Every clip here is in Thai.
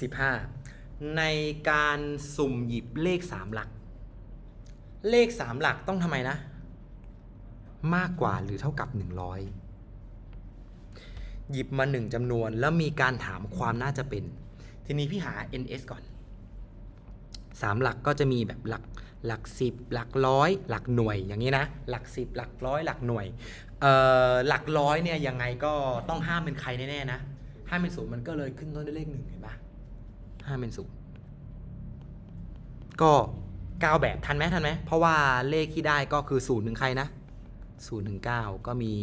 15 ในการสุ่มหยิบเลข 3 หลัก เลข 3 หลักต้องทำไมนะ มากกว่าหรือเท่ากับ 100 หยิบมา 1จำนวนแล้วมีการถามความน่าจะเป็น ทีนี้พี่หา ns ก่อน 3 หลักก็จะมีแบบหลักหลัก 10 หลักร้อย หลักหน่วยอย่างนี้นะ หลัก 10 หลักร้อยหลักหน่วยหลักร้อยเนี่ยยังไงก็ต้องห้ามเป็นใครแน่ๆนะห้ามเป็นศูนย์มันก็เลยขึ้นต้นด้วยเลขหนึ่งเห็นปะ ห้าเป็นศูนย์ก็เก้าแบบทันไหมทันไหมเพราะว่าเลขที่ได้ก็คือศูนย์ถึงใครนะศูนย์ถึงเก้าก็มี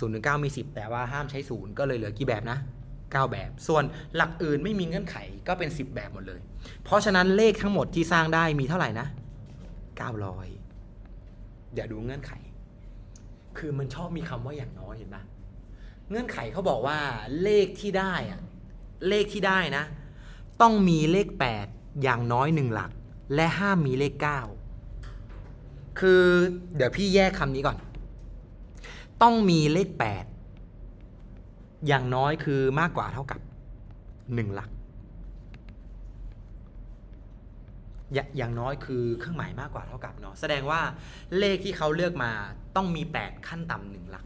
ศูนย์ถึงเก้ามีสิบแต่ว่าห้ามใช้ศูนย์ก็เลยเหลือกี่แบบนะเก้าแบบ ส่วนหลักอื่นไม่มีเงื่อนไขก็เป็นสิบแบบหมดเลย เพราะฉะนั้นเลขทั้งหมดที่สร้างได้มีเท่าไหร่นะเก้าร้อยเดี๋ยวดูเงื่อนไข คือมันชอบมีคำว่าอย่างน้อยเห็นปะเงื่อนไขเขาบอกว่าเลขที่ได้อะ เลขที่ได้นะ ต้องมีเลข 8 อย่างน้อยหนึ่งหลัก และห้ามมีเลข 9 คือเดี๋ยวพี่แยกคำนี้ก่อน ต้องมีเลข 8 อย่างน้อยคือมากกว่าเท่ากับ 1 หลักอย่าอย่างน้อยคือเครื่องหมายมากกว่าเท่ากับเนาะแสดงว่าเลขที่เขาเลือกมาต้องมี 8 ขั้นต่ำหนึ่งหลัก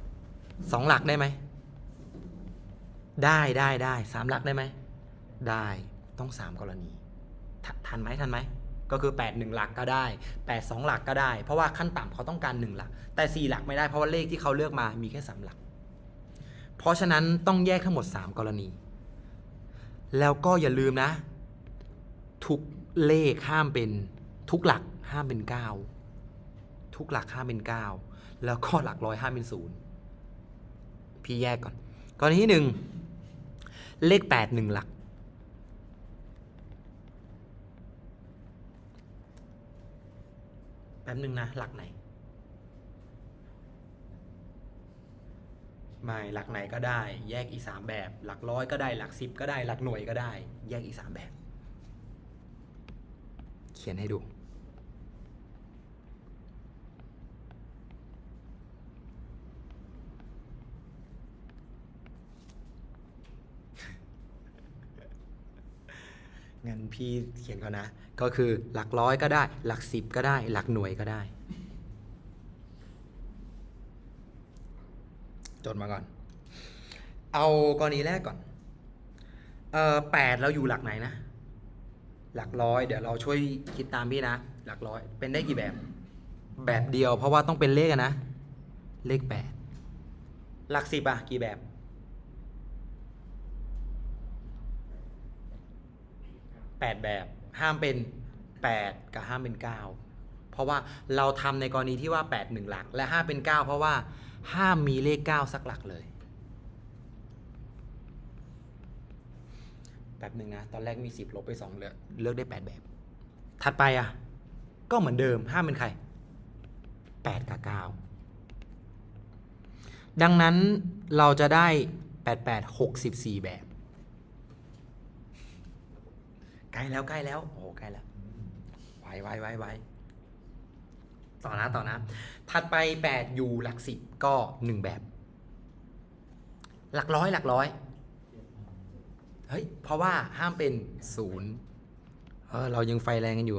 สองหลักได้ไหม ได้ได้ได้สามหลักได้ไหม ได้ต้องสามกรณี ทันไหมทันไหม ก็คือ 8 1 หลักก็ได้ 8 2 หลักก็ได้ เพราะว่าขั้นต่ำเขาต้องการ 1 หลัก แต่ 4 หลักไม่ได้เพราะว่าเลขที่เขาเลือกมามีแค่ 3 หลัก เพราะฉะนั้นต้องแยกทั้งหมด 3 กรณี แล้วก็อย่าลืมนะ ทุกเลขห้ามเป็นทุกหลักห้ามเป็น 9 ทุกหลักห้ามเป็น 9 แล้วก็หลักร้อยห้ามเป็นศูนย์พี่แยกก่อนกรณีที่หนึ่ง เลข 8 1 หลัก แป๊บนึงนะ หลักไหน ไม่ หลักไหนก็ได้ แยกอีกสามแบบ หลักร้อยก็ได้ หลักสิบก็ได้ หลักหน่วยก็ได้ แยกอีกสามแบบ เขียนให้ดู งั้นพี่เขียนก่อนนะ ก็คือหลักร้อยก็ได้ หลักสิบก็ได้ หลักหน่วยก็ได้ จดมาก่อน เอากรณีแรกก่อนเออแปดเราอยู่หลักไหนนะ หลักร้อยเดี๋ยวเราช่วยคิดตามพี่นะ หลักร้อยเป็นได้กี่แบบ แบบเดียวเพราะว่าต้องเป็นเลขนะ เลขแปดหลักสิบอะกี่แบบ แปดแบบ ห้ามเป็นแปดกับห้ามเป็นเก้าเพราะว่าเราทำในกรณีที่ว่าแปดหนึ่งหลัก และห้าเป็นเก้าเพราะว่าห้ามมีเลขเก้าสักหลักเลยแบบหนึ่งนะ ตอนแรกมีสิบลบไปสองเหลือเลือกได้แปดแบบ ถัดไปอะ ก็เหมือนเดิมห้ามเป็นใครแปดกับเก้าดังนั้นเราจะได้แปดแปดหกสิบสี่แบบ ใกล้แล้วใกล้แล้ว โอ้ใกล้แล้วไวไวไวไวต่อนะต่อนะ ถัดไปแปดยูหลักสิบก็หนึ่งแบบ หลักร้อยหลักร้อยเฮ้ยเพราะว่าห้ามเป็นศูนย์เออเรายังไฟแรงกันอยู่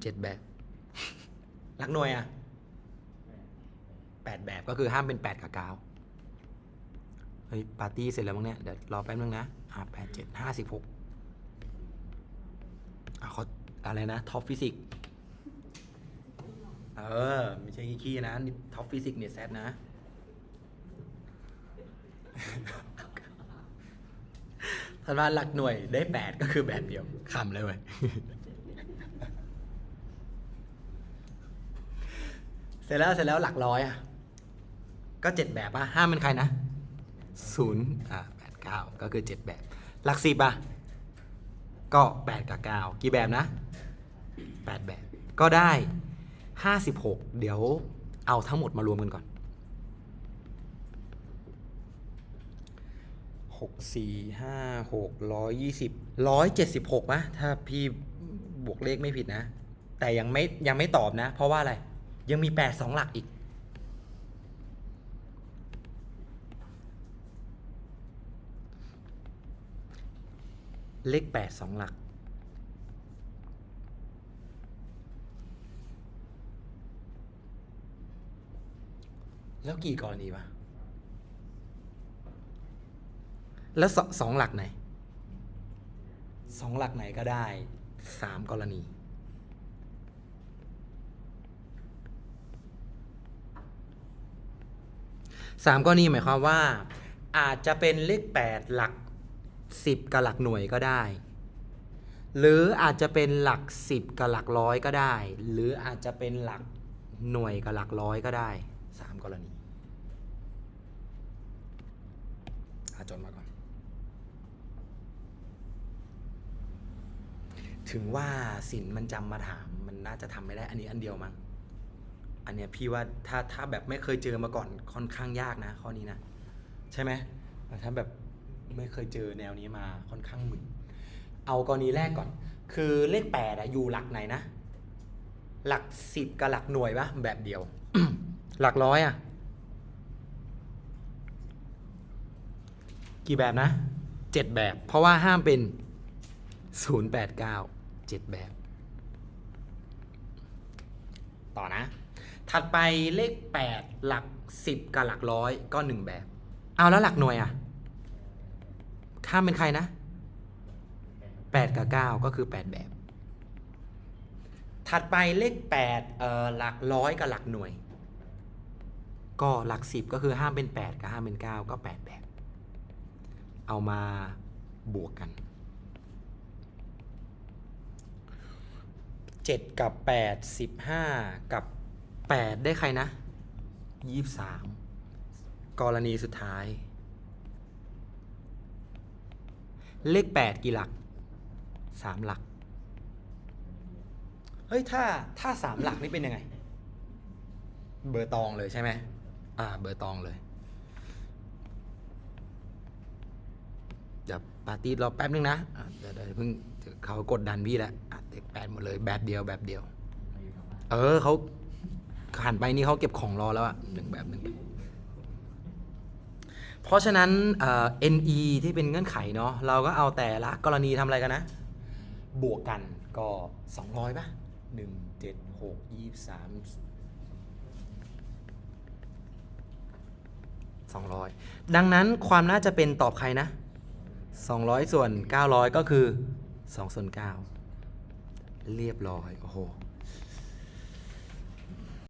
เจ็ดแบบหลักหน่วยอะแปดแบบก็คือห้ามเป็นแปดกับเก้าเฮ้ยปาร์ตี้เสร็จแล้วมั้งเนี่ยเดี๋ยวรอแป๊บนึงนะอ่าแปดเจ็ดห้าสิบหก อะไรนะท็อปฟิสิกเออ ไม่ใช่ขี้ๆนะนี่ท็อปฟิสิกเนี่ยแซดนะถ้าว่าหลักหน่วยได้แปดก็คือแบบเดียวคำเลยเว้ยเสร็จแล้วเสร็จแล้วหลักร้อยอะ ก็เจ็ดแบบอะห้ามเป็นใครนะศูนย์อะแปดเก้าก็คือเจ็ดแบบ หลักสิบอะ ก็ 8 กับ 9 กี่แบบนะ 8 แบบ ก็ได้ 56 เดี๋ยวเอาทั้งหมดมารวมกันก่อน 6 4 5 6 120 176นะถ้าพี่บวกเลขไม่ผิดนะ แต่ยังไม่ยังไม่ตอบนะ เพราะว่าอะไร ยังมี 8 2 หลักอีก เลขแปดสองหลัก แล้วกี่กรณีวะ แล้วสสองหลักไหน สองหลักไหนก็ได้สามกรณี สามกรณีหมายความว่า อาจจะเป็นเลขแปดหลัก สิบกับหลักหน่วยก็ได้ หรืออาจจะเป็นหลักสิบกับหลักร้อยก็ได้ หรืออาจจะเป็นหลักหน่วยกับหลักร้อยก็ได้สามกรณีอาจดมาก่อน ถึงว่าสินมันจำมาถามมันน่าจะทำไม่ได้ อันนี้อันเดียวมั้งอันเนี้ยพี่ว่าถ้าถ้าแบบไม่เคยเจอมาก่อนค่อนข้างยากนะ ข้อนี้นะ ใช่ไหมถ้าแบบ ไม่เคยเจอแนวนี้มาค่อนข้างมึนเอากรณีแรกก่อน คือเลขแปดอะอยู่หลักไหนนะ หลักสิบกับหลักหน่วยปะแบบเดียว หลักร้อยอะกี่แบบนะเจ็ดแบบ เพราะว่าห้ามเป็นศูนย์แปดเก้าเจ็ดแบบ ต่อนะ ถัดไปเลข8หลัก10กับหลักร้อยก็1แบบ เอาแล้วหลักหน่วยอะ ข้ามเป็นใครนะ 8 กับ 9 ก็คือ 8 แบบ ถัดไปเลข8เอ่อหลักร้อยกับหลักหน่วย ก็หลัก 10 ก็คือห้ามเป็น 8 กับห้ามเป็น 9 ก็ 8 แบบ เอามาบวกกันเจ็ดกับแปดสิบห้ากับแปดได้ใครนะยี่สามกรณีสุดท้าย เลขแปดกี่หลักสามหลัก เฮ้ย ถ้าถ้าสามหลักนี่เป็นยังไง เบอร์ตองเลยใช่ไหมอ่า เบอร์ตองเลยเดี๋ยวปาร์ตี้รอแป๊บนึงนะอะเดี๋ยวเดี๋ยวเพิ่งเดี๋ยวเขากดดันพี่แล้วอะเด็กแปดหมดเลยแบบเดียวแบบเดียว เออเขาหันไปนี่เขาเก็บของรอแล้วอะหนึ่งแบบหนึ่งแบบ เพราะฉะนั้นเอ่อ NE ที่เป็นเงื่อนไขเนาะเราก็เอาแต่ละกรณีทำอะไรกันนะ บวกกันก็ 200ป่ะหนึ่งเจ็ดหกยี่สามสองร้อยดังนั้นความน่าจะเป็นตอบใครนะ 200 ส่วน 900 ก็คือ2ส่วน9เรียบร้อย โอ้โห